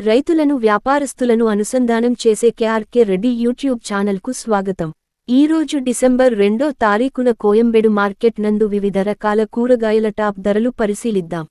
రైతులను వ్యాపారస్తులను అనుసంధానం చేసే కేఆర్కే రెడ్డి యూట్యూబ్ ఛానల్కు స్వాగతం. ఈరోజు డిసెంబర్ రెండో తారీఖున కోయంబేడు మార్కెట్ నందు వివిధ రకాల కూరగాయల టాప్ ధరలు పరిశీలిద్దాం.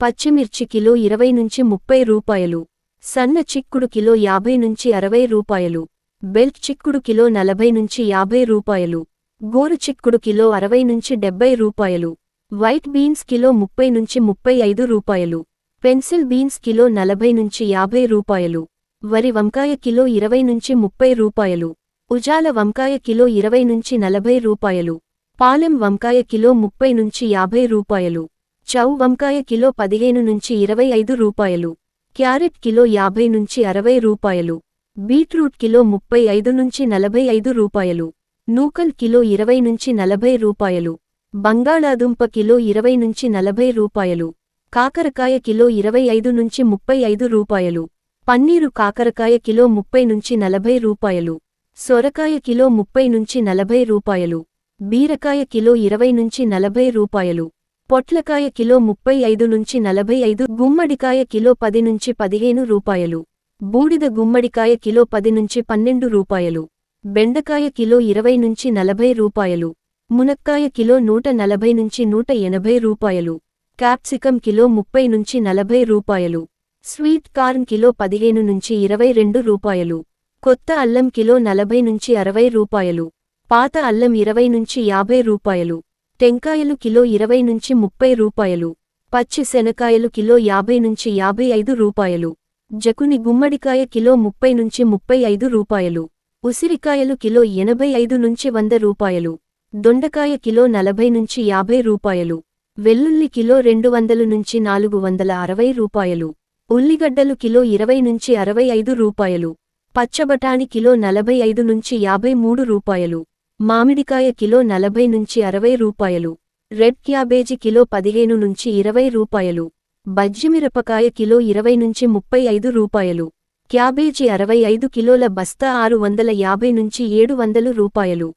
పచ్చిమిర్చి కిలో ఇరవై నుంచి ముప్పై రూపాయలు సన్న చిక్కుడు కిలో యాభై నుంచి అరవై రూపాయలు బెల్ట్ చిక్కుడు కిలో నలభై నుంచి యాభై రూపాయలు గోరు చిక్కుడు కిలో అరవై నుంచి డెబ్బై రూపాయలు వైట్ బీన్స్ కిలో ముప్పై నుంచి ముప్పై ఐదు రూపాయలు పెన్సిల్ బీన్స్ కిలో నలభై నుంచి యాభై రూపాయలు. వరి వంకాయ కిలో ఇరవై నుంచి ముప్పై రూపాయలు. ఉజాల వంకాయ కిలో ఇరవై నుంచి నలభై రూపాయలు. పాలెం వంకాయ కిలో ముప్పై నుంచి యాభై రూపాయలు. చౌ వంకాయ కిలో పదిహేను నుంచి ఇరవై ఐదు రూపాయలు. క్యారెట్ కిలో యాభై నుంచి అరవై రూపాయలు. బీట్రూట్ కిలో ముప్పై ఐదు నుంచి నలభై ఐదు రూపాయలు. నూకల్ కిలో ఇరవై నుంచి నలభై రూపాయలు. బంగాళాదుంప కిలో ఇరవై నుంచి నలభై రూపాయలు. కాకరకాయ కిలో ఇరవై ఐదు నుంచి ముప్పై ఐదు రూపాయలు. పన్నీరు కాకరకాయ కిలో ముప్పై నుంచి నలభై రూపాయలు. సొరకాయ కిలో ముప్పై నుంచి నలభై రూపాయలు. బీరకాయ కిలో ఇరవై నుంచి నలభై రూపాయలు. పొట్లకాయ కిలో ముప్పై ఐదు నుంచి నలభై ఐదు గుమ్మడికాయ కిలో పది నుంచి పదిహేను రూపాయలు. బూడిద గుమ్మడికాయ కిలో పది నుంచి పన్నెండు రూపాయలు. బెండకాయ కిలో ఇరవై నుంచి నలభై రూపాయలు. మునక్కాయ కిలో నూట నలభై నుంచి నూట ఎనభై రూపాయలు. క్యాప్సికం కిలో ముప్పై నుంచి నలభై రూపాయలు. స్వీట్ కార్న్ కిలో పదిహేను నుంచి ఇరవై రెండు రూపాయలు. కొత్త అల్లం కిలో నలభై నుంచి అరవై రూపాయలు. పాత అల్లం ఇరవై నుంచి యాభై రూపాయలు. టెంకాయలు కిలో ఇరవై నుంచి ముప్పై రూపాయలు. పచ్చి శనకాయలు కిలో యాభై నుంచి యాభై ఐదు రూపాయలు. జకుని గుమ్మడికాయ కిలో ముప్పై నుంచి ముప్పై ఐదు రూపాయలు. ఉసిరికాయలు కిలో ఎనభై ఐదు నుంచి వంద రూపాయలు. దొండకాయ కిలో నలభై నుంచి యాభై రూపాయలు. వెల్లుల్లి కిలో రెండు వందలు నుంచి నాలుగు వందల అరవై రూపాయలు. ఉల్లిగడ్డలు కిలో ఇరవై నుంచి అరవై ఐదు రూపాయలు. పచ్చబటాని కిలో నలభై ఐదు నుంచి యాభై మూడు రూపాయలు. మామిడికాయ కిలో నలభై నుంచి అరవై రూపాయలు. రెడ్ క్యాబేజీ కిలో పదిహేను నుంచి ఇరవై రూపాయలు. బజ్జిమిరపకాయ కిలో ఇరవై నుంచి ముప్పై ఐదు రూపాయలు. క్యాబేజీ అరవై ఐదు కిలోల బస్తా ఆరు వందల యాభై నుంచి ఏడు వందలు రూపాయలు.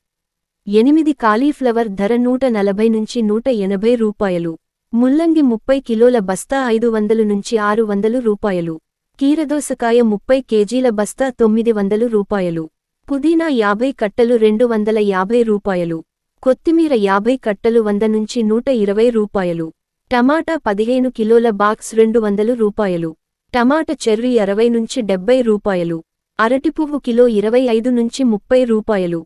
ఎనిమిది కాలీఫ్లవర్ ధర నూట నలభై నుంచి నూట ఎనభై రూపాయలు. ముల్లంగి ముప్పై కిలోల బస్తా ఐదు వందలు నుంచి ఆరు వందలు రూపాయలు. కీరదోసకాయ ముప్పై కేజీల బస్తా తొమ్మిది వందలు రూపాయలు. పుదీనా యాభై కట్టలు రెండు వందల యాభై రూపాయలు. కొత్తిమీర యాభై కట్టలు వంద నుంచి నూట ఇరవై రూపాయలు. టమాటా పదిహేను కిలోల బాక్స్ రెండు వందలు రూపాయలు. టమాట చెర్రీ అరవై నుంచి డెబ్బై రూపాయలు. అరటిపువ్వు కిలో ఇరవై ఐదు నుంచి ముప్పై రూపాయలు.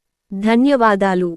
ధన్యవాదాలు.